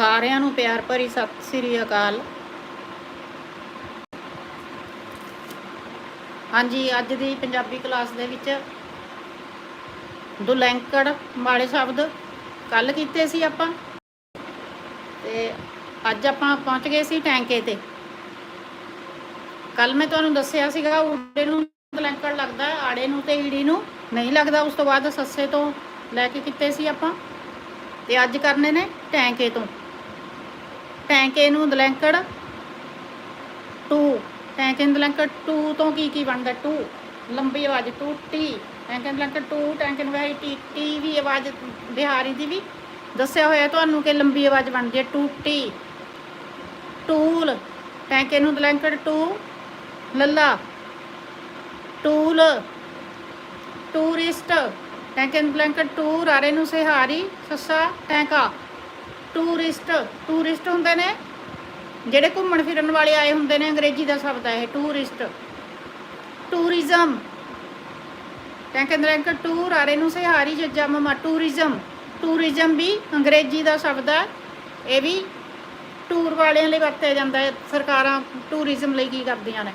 ਸਾਰਿਆਂ ਨੂੰ ਪਿਆਰ ਭਰੀ ਸਤਿ ਸ੍ਰੀ ਅਕਾਲ। ਹਾਂਜੀ, ਅੱਜ ਦੀ ਪੰਜਾਬੀ ਕਲਾਸ ਦੇ ਵਿੱਚ ਦੁਲੈਂਕੜ ਮਾੜੇ ਸ਼ਬਦ ਕੱਲ ਕੀਤੇ ਸੀ ਆਪਾਂ। ਤੇ ਅੱਜ ਆਪਾਂ ਪਹੁੰਚ ਗਏ ਸੀ ਟੈਂਕੇ ਤੇ। ਕੱਲ ਮੈਂ ਤੁਹਾਨੂੰ ਦੱਸਿਆ ਸੀਗਾ ਉੜੇ ਨੂੰ ਦੁਲੈਂਕੜ ਲੱਗਦਾ, ਆੜੇ ਨੂੰ ਤੇ ਈੜੀ ਨੂੰ ਨਹੀਂ ਲੱਗਦਾ। ਉਸ ਤੋਂ ਬਾਅਦ ਸੱਸੇ ਤੋਂ ਲੈ ਕੇ ਕੀਤੇ ਸੀ ਆਪਾਂ। ਤੇ ਅੱਜ ਕਰਨੇ ਨੇ ਟੈਂਕੇ ਤੋਂ। ਟੈਂਕੇ ਨੂੰ ਦਲੈਂਕੜ 2 ਟੈਂਕੇ ਨੂੰ ਦਲੈਂਕੜ 2 ਤੋਂ ਕੀ ਕੀ ਬਣਦਾ? 2 ਲੰਬੀ ਆਵਾਜ਼ 2 ਟੀ, ਟੈਂਕੇ ਨੂੰ ਦਲੈਂਕੜ 2 ਟੈਂਕੇ ਨੂੰ ਵੈਸੇ ਟੀ ਟੀ ਵੀ ਆਵਾਜ਼ ਬਿਹਾਰੀ ਦੀ ਵੀ ਦੱਸਿਆ ਹੋਇਆ ਤੁਹਾਨੂੰ ਕਿ ਲੰਬੀ ਆਵਾਜ਼ ਬਣਦੀ ਹੈ 2 ਟੀ। ਟੂਲ, ਟੈਂਕੇ ਨੂੰ ਦਲੈਂਕੜ 2 ਲੱਲਾ। ਟੂਲ, ਟੂਰਿਸਟ, ਟੈਂਕੇ ਨੂੰ ਬਲੈਂਕਟ ਟੂਰ ਆਰੇ ਨੂੰ ਸਿਹਾਰੀ, ਸੱਸਾ, ਟੈਂਕਾ। ਟੂਰਿਸਟ ਟੂਰਿਸਟ ਹੁੰਦੇ ਨੇ। ਜਿਹੜੇ ਘੁੰਮਣ ਫਿਰਨ ਵਾਲੇ ਆਏ ਹੁੰਦੇ ਨੇ, ਅੰਗਰੇਜ਼ੀ ਦਾ ਸ਼ਬਦ ਹੈ ਇਹ, ਟੂਰਿਸਟ। ਟੂਰਿਜ਼ਮ। ਕਹਿੰਦੇ ਨੂੰ ਬਲੈਂਕਟ ਟੂਰ ਆਰੇ ਨੂੰ ਸਿਹਾਰੀ ਜੱਜਾ ਮਮਾ, ਟੂਰਿਜ਼ਮ। ਟੂਰਿਜ਼ਮ ਵੀ ਅੰਗਰੇਜ਼ੀ ਦਾ ਸ਼ਬਦ ਹੈ ਇਹ ਵੀ ਟੂਰ ਵਾਲਿਆਂ ਲਈ ਵਰਤਿਆ ਜਾਂਦਾ ਹੈ। ਸਰਕਾਰਾਂ ਟੂਰਿਜ਼ਮ ਲਈ ਕੀ ਕਰਦੀਆਂ ਨੇ।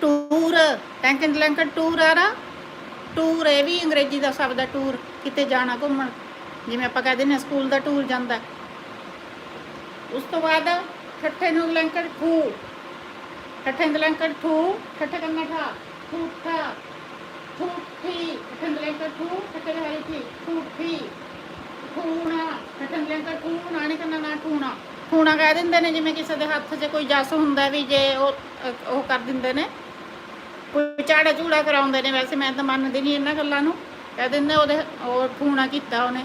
ਟੂਰ ਟੈਂਕ ਐਂਡ ਟੂਰ ਆ ਰਾ ਟੂਰ ਇਹ ਵੀ ਅੰਗਰੇਜ਼ੀ ਦਾ ਸ਼ਬਦ ਹੈ ਟੂਰ, ਕਿਤੇ ਜਾਣਾ ਘੁੰਮਣ। ਜਿਵੇਂ ਆਪਾਂ ਕਹਿੰਦੇ ਨੇ ਸਕੂਲ ਦਾ ਟੂਰ ਜਾਂਦਾ ਉਸ ਤੋਂ ਬਾਅਦ ਠੱਠੇ ਨੂੰ ਬਲੈਂਕਟ ਠੂ। ਠੱਠੇ ਨੂੰ ਠੂ, ਠੱਠੇ ਕੰਨਾ ਠਾ ਠੂਠਾ, ਠੂਠੀ। ਠੱਠੇ ਨੂੰ ਠੂ, ਠੱਠੇ ਹਰੀ ਠੀ ਠੂਠੀ। ਠੂਣਾ, ਠੱਠੇ ਨੂੰ ਬਲੈਂਕਟ ਠੂ ਕੰਨਾ ਨਾ ਠੂਣਾ। ਠੂਣਾ ਕਹਿ ਦਿੰਦੇ ਨੇ ਜਿਵੇਂ ਕਿਸੇ ਦੇ ਹੱਥ 'ਚ ਕੋਈ ਜਸ ਹੁੰਦਾ ਵੀ ਜੇ ਉਹ ਉਹ ਕਰ ਦਿੰਦੇ ਨੇ। ਕੋਈ ਝਾੜਾ ਝੂੜਾ ਕਰਾਉਂਦੇ ਨੇ। ਵੈਸੇ ਮੈਂ ਤਾਂ ਮੰਨਦੀ ਨਹੀਂ ਇਹਨਾਂ ਗੱਲਾਂ ਨੂੰ। ਕਹਿ ਦਿੰਦੇ ਉਹਦੇ, ਉਹ ਠੂਣਾ ਕੀਤਾ ਉਹਨੇ।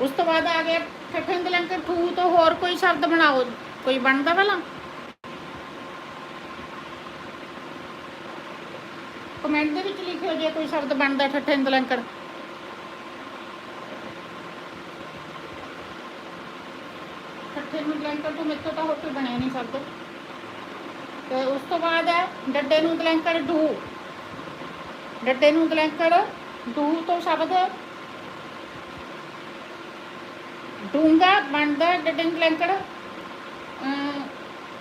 ਉਸ ਤੋਂ ਬਾਅਦ ਆ ਗਿਆ ਠੱਠੇ ਦੇ ਲੰਕ ਠੂ ਤੋਂ ਹੋਰ ਕੋਈ ਸ਼ਬਦ ਬਣਾਓ, ਕੋਈ ਬਣਦਾ ਭਲਾ? ਕਮੈਂਟ ਦੇ ਵਿੱਚ ਲਿਖਿਓ ਜੇ ਕੋਈ ਸ਼ਬਦ ਬਣਦਾ ਠੱਠੇ ਲੰਕੜ ਠੱਠੇ ਨੂੰ ਲੰਕੜ ਤੋਂ ਮੇਰੇ ਤੋਂ ਤਾਂ ਹੋਰ ਕੋਈ ਬਣਿਆ ਨਹੀਂ ਸ਼ਬਦ। ਤੇ ਉਸ ਤੋਂ ਬਾਅਦ ਹੈ ਡੱਡੇ ਨੂੰ ਦਲੈਂਕੜ ਡੂ ਡੱਡੇ ਨੂੰ ਦਲੈਂਕੜ ਡੂ ਤੋਂ ਸ਼ਬਦ ਡੂੰਗਾ ਬਣਦਾ ਡੱਡੇ ਨੂੰ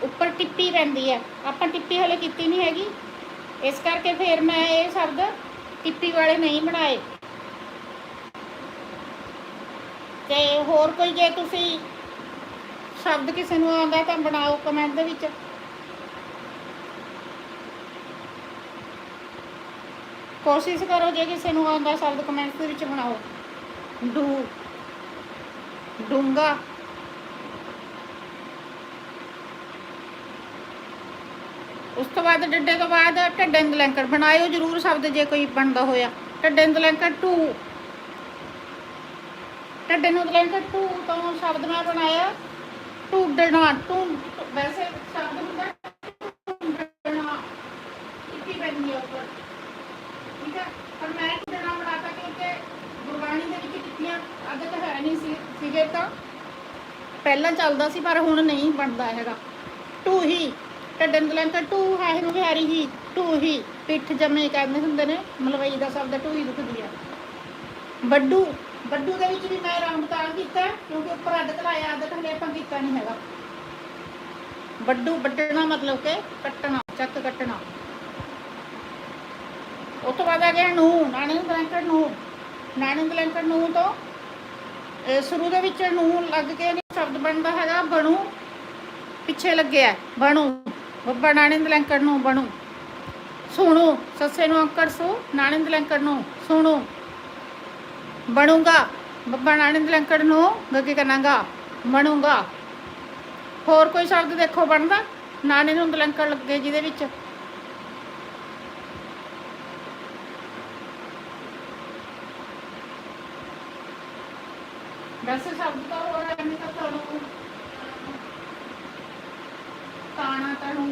ਉੱਪਰ ਟਿੱਪੀ ਰਹਿੰਦੀ ਹੈ ਆਪਾਂ ਟਿੱਪੀ ਹਲੇ ਕੀਤੀ ਨਹੀਂ ਹੈਗੀ। ਇਸ ਕਰਕੇ ਫਿਰ ਮੈਂ ਇਹ ਸ਼ਬਦ ਟਿੱਪੀ ਵਾਲੇ ਨਹੀਂ ਬਣਾਏ। ਤੇ ਹੋਰ ਕੋਈ ਜੇ ਤੁਸੀਂ ਸ਼ਬਦ ਕਿਸੇ ਨੂੰ ਆਉਂਦਾ ਤਾਂ ਬਣਾਓ ਕਮੈਂਟ ਦੇ ਵਿੱਚ। ਕੋਸ਼ਿਸ਼ ਕਰੋ ਜੇ ਕਿਸੇ ਨੂੰ ਆਉਂਦਾ ਸ਼ਬਦ ਕਮੈਂਟਸ ਦੇ ਵਿੱਚ ਬਣਾਓ। ਡੂ। ਡੂੰਗਾ ਉਸ ਤੋਂ ਬਾਅਦ, ਡੱਡੇ ਤੋਂ ਬਾਅਦ ਢੱਡੇ ਨੂੰ ਲੰਕੜ ਬਣਾਇਓ ਜਰੂਰ ਸ਼ਬਦ ਜੇ ਕੋਈ ਬਣਦਾ ਹੋਇਆ। ਢੱਡੇ ਨੂੰ ਲੰਕੜ ਟੂ। ਢੱਡੇ ਨੂੰ ਲੰਕੜ ਟੂ ਤੋਂ ਸ਼ਬਦ ਮੈਂ ਬਣਾਇਆ। ਟੂਡਣਾ ਟੂ ਵੈਸੇ ਸ਼ਬਦ ਹੁੰਦਾ ਟੂਡਣਾ ਇੱਕੀ ਪੈਂਦੀ ਹੈ ਉੱਪਰ ਠੀਕ ਹੈ ਪਰ ਮੈਂ ਟੁੱਟਣਾ ਬਣਾਤਾ ਕਿਉਂਕਿ ਗੁਰਬਾਣੀ ਦੇ ਵਿੱਚ ਕਿਤਨੀਆਂ ਆਦਤ ਹੈ ਨਹੀਂ ਸੀ ਸੀਗੇ ਤਾਂ ਪਹਿਲਾਂ ਚੱਲਦਾ ਸੀ, ਪਰ ਹੁਣ ਨਹੀਂ ਬਣਦਾ ਹੈਗਾ। ਟੂ ਹੀ ਟੱਡਨ ਦਲੰਕਾ ਟੂ ਹੈ ਨੂੰ ਵਿਹਾਰੀ ਹੀ, ਟੂ ਹੀ। ਪਿੱਠ ਜਮੇ ਕਹਿੰਦੇ ਹੁੰਦੇ ਨੇ, ਮਲਵਈ ਦਾ ਸ਼ਬਦ ਟੂ ਹੀ ਦੁਖਦੀ ਆ ਵੱਡੂ ਵੱਡੂ ਦੇ ਵਿੱਚ ਵੀ ਮੈਂ ਰਾਮ ਤਾਂ ਕੀਤਾ, ਕਿਉਂਕਿ ਉੱਪਰ ਅੱਡ ਕਲਾਇਆ ਅੱਧ ਥੱਲੇ ਆਪਾਂ ਕੀਤਾ ਨਹੀਂ ਹੈਗਾ। ਵੱਡੂ ਵੱਡਣਾ ਮਤਲਬ ਕਿ ਕੱਟਣਾ, ਚੱਕ ਕੱਟਣਾ। ਉਸ ਤੋਂ ਬਾਅਦ ਆ ਗਿਆ ਨੂੰ ਨਾਣੇ ਨੂੰ ਬਲੈਂਕਟ ਨੂੰ ਨਾਣੇ ਨੂੰ ਬਲੈਂਕਟ ਨੂੰ ਤੋਂ ਇਹ ਸ਼ੁਰੂ ਦੇ ਵਿੱਚ ਨੂੰ ਲੱਗ ਕੇ ਨਹੀਂ ਸ਼ਬਦ ਬਣਦਾ ਹੈਗਾ, ਬਣੂ, ਪਿੱਛੇ ਲੱਗਿਆ ਬਣੂ, ਬੱਬਾ ਨਾਣੇ ਨੂੰ ਨੂੰ ਬਣੂ। ਸੁਣੂ, ਸੱਸੇ ਨੂੰ ਅੰਕੜ ਸੂ ਨਾਣੇ ਨੂੰ ਨੂੰ ਸੁਣੂ। ਬਣੂਗਾ, ਬੱਬਾ ਨਾਣੇ ਨੂੰ ਬਲੈਂਕਟ ਨੂੰ ਗੱਗੇ ਕਰਾਂਗਾ ਬਣੂਗਾ। ਹੋਰ ਕੋਈ ਸ਼ਬਦ ਦੇਖੋ ਬਣਦਾ? ਨਾਣੇ ਨੂੰ ਬਲੈਂਕਟ ਲੱਗੇ ਜਿਹਦੇ ਵਿੱਚ। ਵੈਸੇ ਸ਼ਬਦ ਤਾਂ ਹੋਰ ਹੈ ਤਾਂ ਤੁਹਾਨੂੰ ਤਾਣਾ ਤਣੂ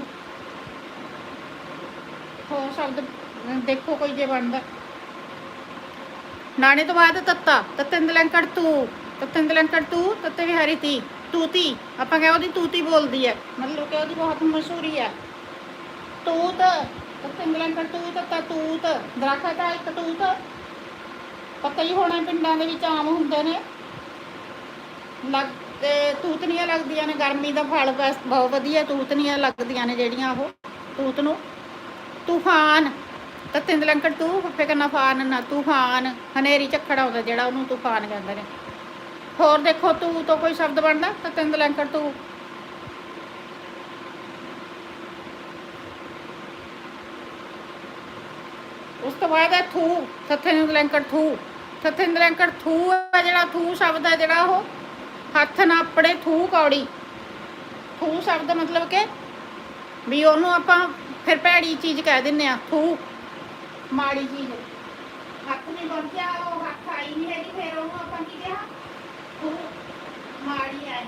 ਹੋਰ ਸ਼ਬਦ ਦੇਖੋ ਕੋਈ ਜੇ ਬਣਦਾ। ਨਾਣੇ ਤੋਂ ਬਾਅਦ ਤੱਤਾ, ਤੱਤੇ ਲੰਕੜ ਤੂੰ, ਤੱਤੇ ਲੰਕੜ ਤੂੰ, ਤੱਤੇ ਵਿਹਾਰੀ ਤੀ, ਤੂਤੀ, ਆਪਾਂ ਕਹੇ ਉਹਦੀ ਤੂਤੀ ਬੋਲਦੀ ਹੈ, ਮਤਲਬ ਕਿ ਉਹਦੀ ਬਹੁਤ ਮਸ਼ਹੂਰੀ ਹੈ। ਤੂਤ, ਤੱਤੇ ਲੰਕੜ ਤੂੰ ਤੱਤਾ ਤੂਤ, ਦਰਖਤ ਹੈ ਇੱਕ ਤੂਤ, ਪਤਾ ਹੀ ਹੋਣਾ ਪਿੰਡਾਂ ਦੇ ਵਿੱਚ ਆਮ ਹੁੰਦੇ ਨੇ। ਲੱਗ ਤੇ ਤੂਤਨੀਆਂ ਲੱਗਦੀਆਂ ਨੇ, ਗਰਮੀ ਦਾ ਫਲ ਬਸ ਬਹੁਤ ਵਧੀਆ ਤੂਤਨੀਆਂ ਲੱਗਦੀਆਂ ਨੇ ਜਿਹੜੀਆਂ ਉਹ, ਤੂਤ ਨੂੰ। ਤੂਫਾਨ ਤਾਂ ਤਿੰਦਲੰਕੜ ਤੂ, ਫੱਫੇ ਕੰਨਾ ਫਾਨ ਨਾ, ਤੂਫਾਨ, ਹਨੇਰੀ ਝੱਖੜ ਆਉਂਦਾ ਜਿਹੜਾ ਉਹਨੂੰ ਤੂਫਾਨ ਕਹਿੰਦੇ ਨੇ। ਹੋਰ ਦੇਖੋ, ਤੂ ਤੋਂ ਕੋਈ ਸ਼ਬਦ ਬਣਦਾ? ਤਾਂ ਤਿੰਦਲੰਕੜ ਤੂ। ਉਸ ਤੋਂ ਬਾਅਦ ਹੈ ਥੂ ਥੱਥੇ ਨੂੰ ਲੰਕੜ ਥੂ। ਥੱਥੇ ਨੂੰ ਲੰਕੜ ਥੂ ਹੈ ਜਿਹੜਾ, ਥੂ ਸ਼ਬਦ ਹੈ ਜਿਹੜਾ ਉਹ। ਹੱਥ ਨਾ ਆਪਣੇ ਥੂ ਕੌੜੀ। ਥੂ ਸ਼ਬਦ ਮਤਲਬ ਕਿ ਵੀ ਉਹਨੂੰ ਆਪਾਂ ਫਿਰ ਭੈੜੀ ਚੀਜ਼ ਕਹਿ ਦਿੰਨੇ ਆ ਥੂ ਮਾੜੀ ਚੀਜ਼। ਹੱਥ ਨਹੀਂ ਪਹੁੰਚਿਆ ਉਹ ਹੱਥ ਆਈ ਨਹੀਂ ਹੈਗੀ, ਫਿਰ ਉਹਨੂੰ ਆਪਾਂ ਕੀ ਕਿਹਾ? ਥੂ ਮਾੜੀ ਆਈ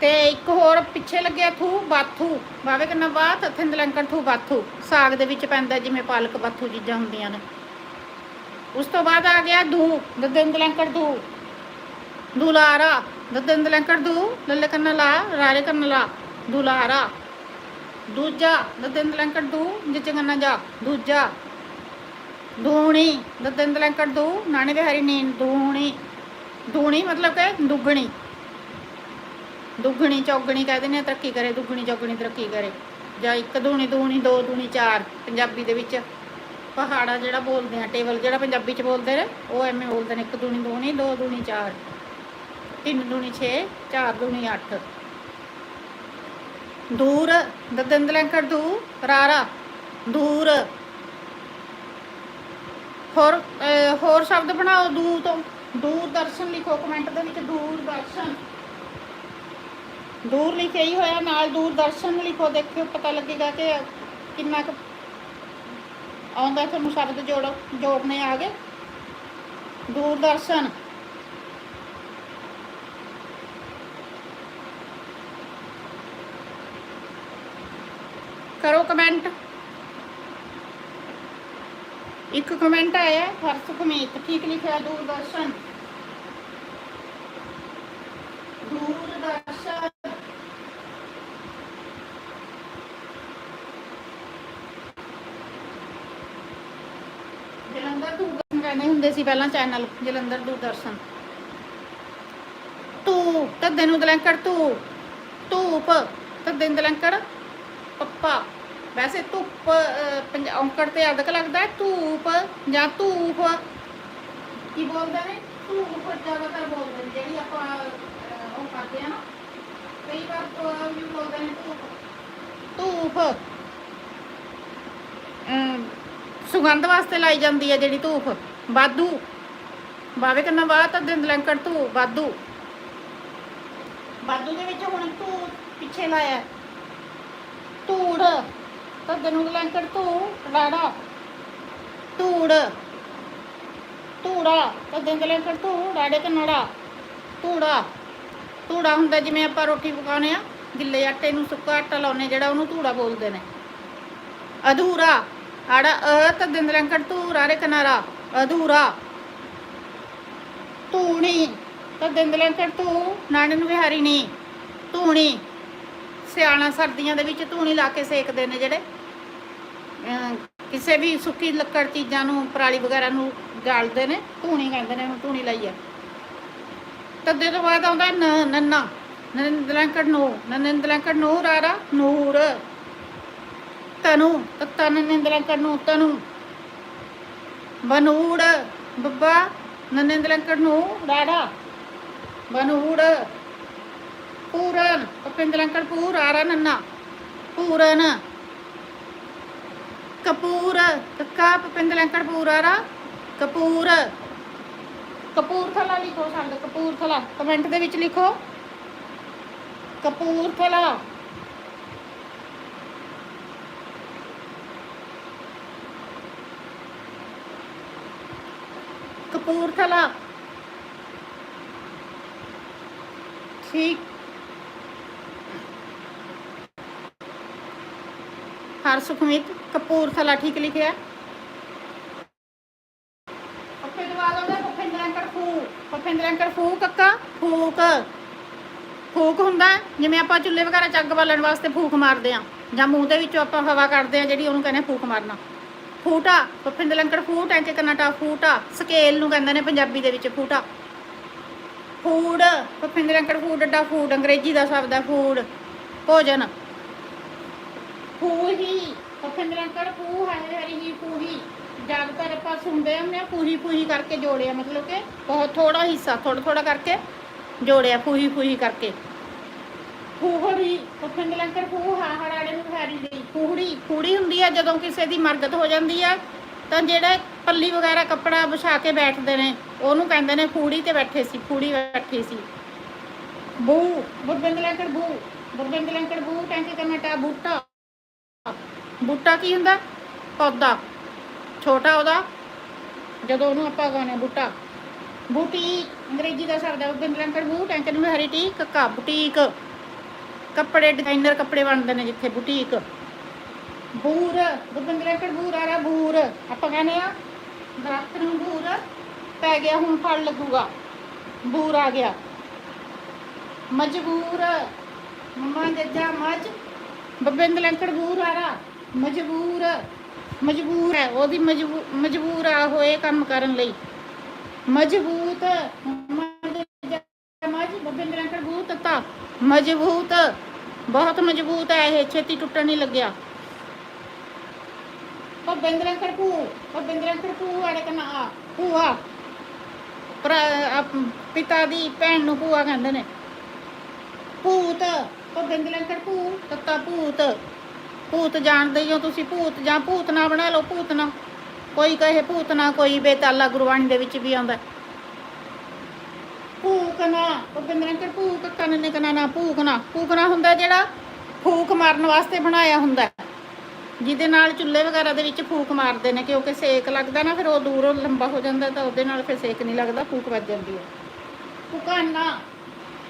ਤੇ ਇੱਕ ਹੋਰ ਪਿੱਛੇ ਲੱਗਿਆ ਥੂ ਬਾਥੂ। ਬਾਵੇ ਕਿੰਨਾ ਬਾਤ ਥਿੰਦਲੰਕਰ ਥੂ ਬਾਥੂ। ਸਾਗ ਦੇ ਵਿੱਚ ਪੈਂਦਾ ਜਿਵੇਂ ਪਾਲਕ ਬਾਥੂ ਚੀਜ਼ਾਂ ਹੁੰਦੀਆਂ ਨੇ। ਉਸ ਤੋਂ ਬਾਅਦ ਆ ਗਿਆ ਦੂ, ਦਦੰਦਲੰਕਰ ਦੂ। ਦੁਲਾਰਾ, ਦਦੰਦਲੰਕਰ ਦੂ ਲੱਲੇ ਕੰਨਾ ਲਾ ਰਾਰੇ ਕੰਨਾ ਲਾ ਦੁਲਾਰਾ। ਦੂਜਾ, ਦਦੰਦਲੰਕਰ ਦੂ ਜਿੱਚ ਕੰਨਾ ਜਾ ਦੂਜਾ, ਦੂਣੀ, ਦਦੰਦਲੰਕਰ ਦੂ ਨਾਣੇ ਦੇ ਹਰੀ ਨੀਂਦ, ਦੂਣੀ। ਦੂਣੀ ਮਤਲਬ ਕਿ ਦੁੱਗਣੀ। ਦੁੱਗਣੀ, ਚੌਗਣੀ ਕਹਿੰਦੇ ਨੇ ਤਰੱਕੀ ਕਰੇ, ਦੁੱਗਣੀ, ਚੌਗਣੀ ਤਰੱਕੀ ਕਰੇ। ਜਾਂ ਇੱਕ ਦੂਣੀ ਦੂਣੀ, ਦੋ ਦੂਣੀ, ਚਾਰ, ਪੰਜਾਬੀ ਦੇ ਵਿੱਚ। ਪਹਾੜਾ ਜਿਹੜਾ ਬੋਲਦੇ ਆ, ਟੇਬਲ ਜਿਹੜਾ ਪੰਜਾਬੀ ਚ ਬੋਲਦੇ ਨੇ, ਉਹ ਐਵੇਂ ਬੋਲਦੇ ਨੇ, ਇੱਕ ਦੂਣੀ ਦੂਣੀ ਦੋ ਦੂਣੀ ਚਾਰ, ਤਿੰਨ ਦੂਣੀ 6 ਚਾਰ ਦੂਣੀ 8 ਦੂਰ ਦਦੰਦਲੰਕਰ ਦੂ, ਰਾਰਾ, ਦੂਰ। ਹੋਰ ਹੋਰ ਸ਼ਬਦ ਬਣਾਓ, ਦੂ ਤੋਂ, ਦੂਰ ਦਰਸ਼ਨ ਲਿਖੋ ਕਮੈਂਟ ਦੇ ਵਿੱਚ ਦੂਰ ਦਰਸ਼ਨ। ਦੂਰ ਲਿਖਿਆ ਹੀ ਹੋਇਆ, ਨਾਲ ਦੂਰ ਦਰਸ਼ਨ ਲਿਖੋ, ਦੇਖਿਓ, ਪਤਾ ਲੱਗੇਗਾ ਕਿ ਕਿੰਨਾ ਕੁ ਆਉਂਦਾ ਤੁਹਾਨੂੰ ਸ਼ਬਦ ਜੋੜ, ਜੋੜਨੇ ਆ ਗਏ। ਦੂਰ ਦਰਸ਼ਨ ਕਰੋ ਕਮੈਂਟ। ਇੱਕ ਕਮੈਂਟ ਆਇਆ ਹਰਸ ਕਮੇਤ ਠੀਕ ਲਿਖਿਆ ਦੂਰਦਰਸ਼ਨ ਦੂਰਦਰਸ਼ਨ। ਹੁੰਦੇ ਸੀ ਪਹਿਲਾਂ ਚੈਨਲ ਜਲੰਧਰ ਦੂਰਦਰਸ਼ਨ। ਤੂੰ ਤੱਦੇ ਨੂੰ ਦਲੰਕੜ ਤੂੰ ਧੂਪ ਤੱਦੇ ਨੂੰ ਦਲੰਕੜ ਪੱਪਾ। ਵੈਸੇ ਧੁੱਪ ਅਹ, ਪੰਜ ਔਂਕੜ ਤੇ ਅਦਕ ਲੱਗਦਾ ਹੈ ਧੂਪ ਜਾਂ ਧੂਫ ਕੀ ਬੋਲਦੇ ਨੇ? ਧੂਫ ਜ਼ਿਆਦਾਤਰ ਬੋਲਦੇ ਨੇ ਜਿਹੜੀ ਆਪਾਂ ਅਹ, ਉਹ ਕਰਦੇ ਆ ਨਾ। ਕਈ ਵਾਰ ਤੋਂ ਵੀ ਬੋਲਦੇ ਨੇ ਧੂਫ ਧੂਫ ਅਮ, ਸੁਗੰਧ ਵਾਸਤੇ ਲਾਈ ਜਾਂਦੀ ਹੈ ਜਿਹੜੀ ਧੂਫ ਵਾਧੂ। ਬਾਵੇ ਕੰਨਾ ਬਾਤ ਤਾਂ ਦਿਨ ਲੰਕੜ ਧੂ ਵਾਧੂ। ਵਾਧੂ ਦੇ ਵਿੱਚ ਹੁਣ ਧੂ ਪਿੱਛੇ ਲਾਇਆ ਧੂੜ ਤਾਂ ਦਿਨ ਲੰਕੜ ਧੂ ਰਾੜਾ। ਧੂੜ। ਧੂੜਾ ਤਾਂ ਦਿਨ ਲੰਕੜ ਧੂ ਰਾੜੇ ਕਨੜਾ ਧੂੜਾ। ਧੂੜਾ ਹੁੰਦਾ ਜਿਵੇਂ ਆਪਾਂ ਰੋਟੀ ਪਕਾਉਨੇ ਆ, ਗਿੱਲੇ ਆਟੇ ਨੂੰ ਸੁੱਕਾ ਆਟਾ ਲਾਉਨੇ ਜਿਹੜਾ ਉਹਨੂੰ ਧੂੜਾ ਬੋਲਦੇ ਨੇ। ਅਧੂਰਾ। ਆੜਾ ਅ ਤਾਂ ਦਿਨ ਲੰਕੜ ਧੂ ਰਾੜੇ ਕਿਨਾਰਾ ਅਧੂਰਾ। ਧੂਣੀ। ਤਾਂ ਦਿਨ ਲੰਕੜ ਧੂ ਨਾਣੇ ਵਿਹਾਰੀ ਧੂਣੀ। ਸਿਆਣਾ ਸਰਦੀਆਂ ਦੇ ਵਿੱਚ ਧੂਣੀ ਲਾ ਕੇ ਸੇਕਦੇ ਨੇ ਜਿਹੜੇ। ਕਿਸੇ ਵੀ ਸੁੱਕੀ ਲੱਕੜ ਚੀਜ਼ਾਂ ਨੂੰ, ਪਰਾਲੀ ਵਗੈਰਾ ਨੂੰ ਜਾਲਦੇ ਨੇ। ਧੂਣੀ ਕਹਿੰਦੇ ਨੇ ਉਹਨੂੰ ਧੂਣੀ ਲਾਈ ਆ। ਤੱਦੇ ਤੋਂ ਬਾਅਦ ਆਉਂਦਾ ਨ, ਨੰਨਾ। ਨੰਦਲੰਕੜ ਨੂੰ ਨੰਦਲੰਕੜ ਨੂੰ ਰਾਰਾ ਨੂਰ। ਤਨੂ। ਤਨ ਨੰਦਲੰਕੜ ਨੂੰ ਤਨੂ। ਬਨੂੜ ਬੱਬਾ ਨੰਦਲੰਕੜ ਨੂੰ ਰਾੜਾ ਬਨੂੜ ਪੂਰਨ ਪਪਿੰਦਲੰਕੜ ਪੂਰ ਆਰਾ ਨੰਨਾ ਪੂਰਨ ਕਪੂਰ ਕੱਕਾ ਪਪਿੰਦਲੰਕੜ ਪੂਰ ਆਰਾ ਕਪੂਰ ਕਪੂਰਥਲਾ ਲਿਖੋ ਸ਼ਬਦ ਕਪੂਰਥਲਾ ਕਮੈਂਟ ਦੇ ਵਿੱਚ ਲਿਖੋ ਕਪੂਰਥਲਾ ਕਪੂਰਥਲਾ ਠੀਕ। ਹਰ ਕਪੂਰਥਲਾ ਠੀਕ ਲਿਖਿਆ। ਪੱਪੇ ਤੋਂ ਬਾਅਦ ਆਉਂਦਾ ਫੂ ਪਪਿੰਦਰੰਕਰ ਫੂ ਕੱਕਾ ਫੂਕ ਫੂਕ। ਹੁੰਦਾ ਹੈ, ਜਿਵੇਂ ਆਪਾਂ ਚੁੱਲ੍ਹੇ ਵਗੈਰਾ ਚੱਗ ਬਾਲਣ ਵਾਸਤੇ ਫੂਕ ਮਾਰਦੇ ਆ ਜਾਂ ਮੂੰਹ ਦੇ ਵਿੱਚੋਂ ਆਪਾਂ ਹਵਾ ਕੱਢਦੇ ਆ ਜਿਹੜੀ ਉਹਨੂੰ ਕਹਿੰਦੇ ਫੂਕ ਮਾਰਨਾ। ਫੂਟਾ ਪੱਫਿੰਦ ਲੰਕੜ ਫੂਟ ਐਂਕੇ ਕਨਾਟਾ ਫੂਟਾ, ਸਕੇਲ ਨੂੰ ਕਹਿੰਦੇ ਨੇ ਪੰਜਾਬੀ ਦੇ ਵਿੱਚ ਫੂਟਾ। ਫੂਡ ਪੱਫਿੰਦ ਲੰਕੜ ਫੂਡ ਅੱਡਾ ਫੂਡ ਅੰਗਰੇਜ਼ੀ ਦਾ ਸ਼ਬਦ ਹੈ ਫੂਡ, ਭੋਜਨ। ਫੂਹੀ ਪੱਫਿੰਦ ਲੰਕੜ ਫੂ ਹੈ ਹਰੀ ਹੀ ਫੂਹੀ ਜ਼ਿਆਦਾਤਰ ਆਪਾਂ ਸੁਣਦੇ ਹਾਂ ਮੈਂ ਪੂਹੀ ਫੂਹੀ ਕਰਕੇ ਜੋੜਿਆ, ਮਤਲਬ ਕਿ ਬਹੁਤ ਥੋੜਾ ਹਿੱਸਾ ਥੋੜਾ ਥੋੜਾ ਕਰਕੇ ਜੋੜਿਆ, ਫੂਹੀ ਫੂਹੀ ਕਰਕੇ। ਫੂਹੜੀ ਪੱਖੰਡ ਲੰਕਰ ਫੂਹ ਹਾ ਹੜਾੜੇ ਨੂੰ ਫੈਰੀ ਗਈ ਫੂਹੜੀ ਫੂੜੀ ਹੁੰਦੀ ਆ ਜਦੋਂ ਕਿਸੇ ਦੀ ਮਰਗਤ ਹੋ ਜਾਂਦੀ ਆ ਤਾਂ ਜਿਹੜੇ ਪੱਲੀ ਵਗੈਰਾ ਕੱਪੜਾ ਵਿਛਾ ਕੇ ਬੈਠਦੇ ਨੇ ਉਹਨੂੰ ਕਹਿੰਦੇ ਨੇ ਫੂੜੀ ਤੇ ਬੈਠੇ ਸੀ ਫੂੜੀ ਬੈਠੀ ਸੀ। ਬੂ ਬੁਰਬਿੰਦ ਲੰਕਰ ਬੂ ਬੁਰਬਿੰਦ ਲੰਕਰ ਬੂ ਟੈਂਕੇ ਕਮਟਾ ਬੂਟਾ। ਬੂਟਾ ਕੀ ਹੁੰਦਾ? ਪੌਦਾ ਛੋਟਾ ਉਹਦਾ। ਜਦੋਂ ਉਹਨੂੰ ਆਪਾਂ ਗਾਣੇ ਬੂਟਾ। ਬੂਟੀ ਅੰਗਰੇਜ਼ੀ ਦਾ ਸ਼ਬਦ ਹੈ ਬੁਰਬਿੰਦ ਲੰਕਰ ਬੂ ਟੈਂਕੇ ਨੂੰ ਹਰੀ ਟੀ ਕੱਕਾ ਬੁਟੀਕ ਕੱਪੜੇ ਡਿਜ਼ਾਈਨਰ ਕੱਪੜੇ ਬਣਦੇ ਨੇ ਜਿੱਥੇ ਬੁਟੀਕ। ਬੂਰ ਗੁਰਬਿੰਦਰ ਬੂਰ ਆ ਰਿਹਾ ਬੂਰ। ਆਪਾਂ ਕਹਿੰਦੇ ਆ, ਦਰਖਤ ਨੂੰ ਬੂਰ ਪੈ ਗਿਆ, ਹੁਣ ਫਲ ਲੱਗੂਗਾ। ਬੂਰ ਆ ਗਿਆ। ਮਜਬੂਰ, ਮਮਾ ਜੱਜਾ ਮਜ ਬੱਬਿੰਦ ਲੈਂਕੜ ਬੂਰ ਆ ਰਾ ਮਜਬੂਰ। ਮਜਬੂਰ ਹੈ, ਉਹਦੀ ਮਜਬੂ- ਮਜਬੂਰ ਆ ਹੋਏ ਕੰਮ ਕਰਨ ਲਈ। ਮਜਬੂਤ, ਮਮਾ ਜੱਜਾ ਮਜ ਬੱਬਿੰਦ ਲੰਕੜ ਬੂਤ ਤਾ। ਮਜ਼ਬੂਤ, ਬਹੁਤ ਮਜ਼ਬੂਤ ਹੈ ਇਹ, ਛੇਤੀ ਟੁੱਟਣ ਨਹੀਂ ਲੱਗਿਆ। ਉਹ ਬੰਦਰਾਂ ਕਰਪੂ ਉਹ ਬੰਦਰਾਂ ਕਰਪੂ ਆੜੇ ਕਨਾ ਭੂਆ। ਪਿਤਾ ਦੀ ਭੈਣ ਨੂੰ ਭੂਆ ਕਹਿੰਦੇ ਨੇ। ਭੂਤ, ਉਹ ਬੰਦਰਾਂ ਕਰਪੂ ਤੱਤਾ ਭੂਤ। ਭੂਤ ਜਾਣਦੇ ਹੀ ਹੋ ਤੁਸੀਂ, ਭੂਤ ਜਾਂ ਭੂਤ ਨਾ ਬਣਾ ਲਓ, ਭੂਤ ਨਾ। ਕੋਈ ਕਹੇ ਭੂਤ ਨਾ, ਕੋਈ ਬੇਤਾਲਾ ਗੁਰਬਾਣੀ ਦੇ ਵਿੱਚ ਵੀ ਆਉਂਦਾ। ਭੂਕਣਾ ਉਹ ਬੰਦਰਾਂ ਭੂਕ ਕੰਨ ਨੇ ਨਾ। ਭੂਕਣਾ ਭੂਕਣਾ ਹੁੰਦਾ ਜਿਹੜਾ ਫੂਕ ਮਾਰਨ ਵਾਸਤੇ ਬਣਾਇਆ ਹੁੰਦਾ ਜਿਹਦੇ ਨਾਲ ਚੁੱਲ੍ਹੇ ਵਗੈਰਾ ਦੇ ਵਿੱਚ ਫੂਕ ਮਾਰਦੇ ਨੇ, ਕਿਉਂਕਿ ਸੇਕ ਲੱਗਦਾ ਨਾ, ਫਿਰ ਉਹ ਦੂਰੋਂ ਲੰਬਾ ਹੋ ਜਾਂਦਾ ਤਾਂ ਉਹਦੇ ਨਾਲ ਫਿਰ ਸੇਕ ਨਹੀਂ ਲੱਗਦਾ, ਫੂਕ ਵੱਜ ਜਾਂਦੀ ਹੈ। ਪੁਕਾਨਾ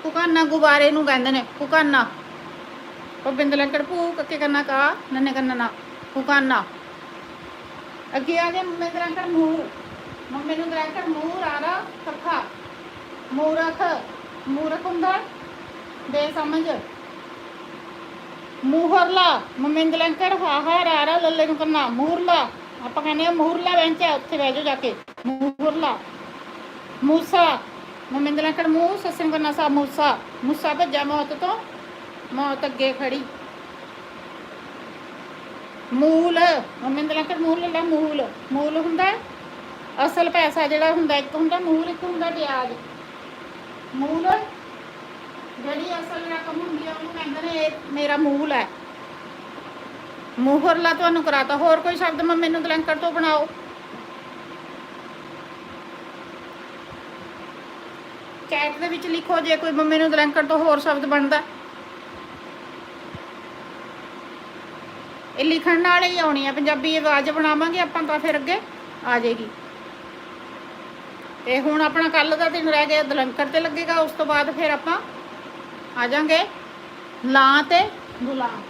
ਪੁਕਾਨਾ ਗੁਬਾਰੇ ਨੂੰ ਕਹਿੰਦੇ ਨੇ ਪੁਕਾਨਾ ਉਹ ਬਿੰਦ ਲੰਕੜ ਭੂਕ ਕੇ ਕੰਨਾ ਕਾ, ਨੰਨੇ ਕੰਨਾ ਨਾ ਪੁਕਾਨਾ ਅੱਗੇ ਆ ਗਿਆ ਮੰਮੇ ਦਰੰਕੜ ਮੂਰ ਮੰਮੇ ਨੂੰ ਦਰੰਕੜ ਮੂਰ ਆ ਰਾ ਮੂਰਖ ਮੂਰਖ ਹੁੰਦਾ ਬੇਸਮਝ ਮੂਹਰਲਾ, ਮਮਿੰਦ ਲੰਕੜ ਹਾਹਾ, ਰਾਰਾ, ਲੱਲੇ ਨੂੰ ਕਰਨਾ ਮੂਰਲਾ, ਆਪਾਂ ਕਹਿੰਦੇ ਆ ਮੂਰਲਾ ਬੈਂਚ ਹੈ ਉੱਥੇ ਬਹਿ ਜਾਓ ਜਾ ਕੇ। ਮੂਰਲਾ ਮੂਸਾ, ਮਮਿੰਦ ਮੂਹ ਸਸਿੰ ਕਰਨਾ ਸਾ ਮੂਸਾ। ਮੂਸਾ ਭੱਜਾ ਮੌਤ ਤੋਂ, ਮੌਤ ਅੱਗੇ ਖੜੀ। ਮੂਲ, ਮਮਿੰਦ ਲੰਕੜ ਮੂਲ ਲੈ ਮੂਲ। ਮੂਲ ਹੁੰਦਾ ਅਸਲ ਪੈਸਾ ਜਿਹੜਾ ਹੁੰਦਾ, ਇੱਕ ਹੁੰਦਾ ਮੂਲ, ਇੱਕ ਹੁੰਦਾ ਵਿਆਜ। ਮੂਲ। ਜਿਹੜੀ ਅਸਲ ਰਕਮ ਹੁੰਦੀ ਆ, ਉਹਨੂੰ ਕਹਿੰਦੇ ਨੇ, ਇਹ ਮੇਰਾ ਮੂਲ ਹੈ। ਮੂਹਰਲਾ ਤੁਹਾਨੂੰ ਕਰਾਤਾ। ਹੋਰ ਕੋਈ ਸ਼ਬਦ ਮੈਂ, ਮੈਨੂੰ ਦਲੰਕੜ ਤੋਂ ਬਣਾਓ। ਚੈਟ ਦੇ ਵਿੱਚ ਲਿਖੋ, ਜੇ ਕੋਈ ਮੰਮੀ ਨੂੰ ਦਲੰਕੜ ਤੋਂ ਹੋਰ ਸ਼ਬਦ ਬਣਦਾ। ਇਹ ਲਿਖਣ ਨਾਲ ਹੀ ਆਉਣੀ ਆ। ਪੰਜਾਬੀ ਆਵਾਜ਼ ਬਣਾਵਾਂਗੇ ਆਪਾਂ ਤਾਂ ਫਿਰ ਅੱਗੇ। ਆ ਜਾਏਗੀ। ਤੇ ਹੁਣ ਆਪਣਾ ਕੱਲ ਦਾ ਦਿਨ ਰਹਿ ਗਿਆ, ਦਲੰਕਰ ਤੇ ਲੱਗੇਗਾ, ਉਸ ਤੋਂ ਬਾਅਦ ਫਿਰ ਆਪਾਂ ਆ ਜਾਾਂਗੇ ਲਾਂ ਤੇ ਗੁਲਾਮ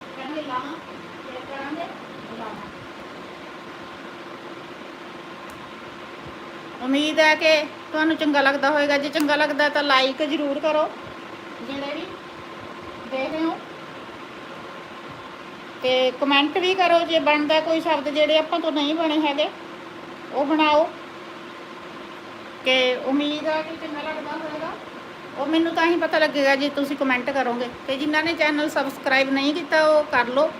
ਕਰਾਂਗੇ ਲਾਂ ਤੇ ਕਰਾਂਗੇ ਗੁਲਾਮ ਉਮੀਦ ਹੈ ਕਿ ਤੁਹਾਨੂੰ ਚੰਗਾ ਲੱਗਦਾ ਹੋਵੇਗਾ ਜੇ ਚੰਗਾ ਲੱਗਦਾ ਤਾਂ ਲਾਈਕ ਜ਼ਰੂਰ ਕਰੋ। ਜਿਹੜੇ ਵੀ ਦੇਖ ਰਹੇ ਹੋ। ਤੇ ਕਮੈਂਟ ਵੀ ਕਰੋ। ਜੇ ਬਣਦਾ ਕੋਈ ਸ਼ਬਦ ਜਿਹੜੇ ਆਪਾਂ ਤੋਂ ਨਹੀਂ ਬਣੇ ਹੈਗੇ ਉਹ ਬਣਾਓ। ਕਿ ਉਮੀਦ ਆ ਕਿ ਚੰਗਾ ਲੱਗਦਾ ਹੋਵੇਗਾ ਉਹ ਮੈਨੂੰ ਤਾਂ ਹੀ ਪਤਾ ਲੱਗੇਗਾ ਜੇ, ਤੁਸੀਂ ਕਮੈਂਟ ਕਰੋਗੇ। ਤੇ ਜਿਨ੍ਹਾਂ ਨੇ ਚੈਨਲ ਸਬਸਕ੍ਰਾਈਬ ਨਹੀਂ ਕੀਤਾ, ਉਹ ਕਰ ਲਓ।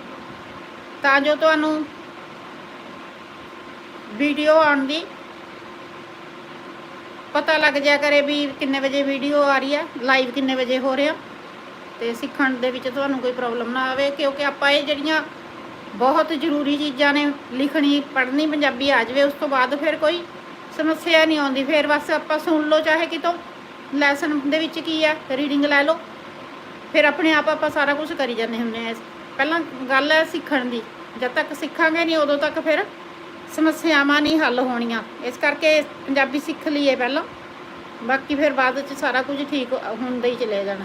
ਤਾਂ ਜੋ ਤੁਹਾਨੂੰ ਵੀਡੀਓ ਆਉਣ ਦੀ ਪਤਾ ਲੱਗ ਜਾਇਆ ਕਰੇ ਵੀ ਕਿੰਨੇ ਵਜੇ ਵੀਡੀਓ ਆ ਰਹੀ ਆ ਲਾਈਵ ਕਿੰਨੇ ਵਜੇ ਹੋ ਰਿਹਾ। ਤੇ ਸਿੱਖਣ ਦੇ ਵਿੱਚ ਤੁਹਾਨੂੰ ਕੋਈ ਪ੍ਰੋਬਲਮ ਨਾ ਆਵੇ, ਕਿਉਂਕਿ ਆਪਾਂ ਇਹ ਜਿਹੜੀਆਂ ਬਹੁਤ ਜ਼ਰੂਰੀ ਚੀਜ਼ਾਂ ਨੇ, ਲਿਖਣੀ, ਪੜ੍ਹਨੀ ਪੰਜਾਬੀ ਆ ਜਾਵੇ, ਉਸ ਤੋਂ ਬਾਅਦ ਫਿਰ ਕੋਈ ਸਮੱਸਿਆ ਨਹੀਂ ਆਉਂਦੀ, ਫਿਰ ਬਸ ਆਪਾਂ ਸੁਣ ਲਓ ਚਾਹੇ ਕਿਤੋਂ। ਲੈਸਨ ਦੇ ਵਿੱਚ ਕੀ ਆ? ਰੀਡਿੰਗ ਲੈ ਲਓ। ਫਿਰ ਆਪਣੇ ਆਪ ਆਪਾਂ ਸਾਰਾ ਕੁਝ ਕਰੀ ਜਾਂਦੇ ਹੁੰਦੇ ਆ ਪਹਿਲਾਂ ਗੱਲ ਹੈ ਸਿੱਖਣ ਦੀ। ਜਦ ਤੱਕ ਸਿੱਖਾਂਗੇ ਨਹੀਂ, ਉਦੋਂ ਤੱਕ ਫਿਰ ਸਮੱਸਿਆਵਾਂ ਨਹੀਂ ਹੱਲ ਹੋਣੀਆਂ। ਇਸ ਕਰਕੇ ਪੰਜਾਬੀ ਸਿੱਖ ਲਈਏ ਪਹਿਲਾਂ। ਬਾਕੀ ਫਿਰ ਬਾਅਦ ਵਿੱਚ ਸਾਰਾ ਕੁਝ ਠੀਕ ਹੁੰਦਾ ਹੀ ਚਲੇ ਜਾਣਾ।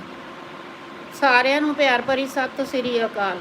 ਸਾਰਿਆਂ ਨੂੰ ਪਿਆਰ ਭਰੀ ਸਤਿ ਸ੍ਰੀ ਅਕਾਲ।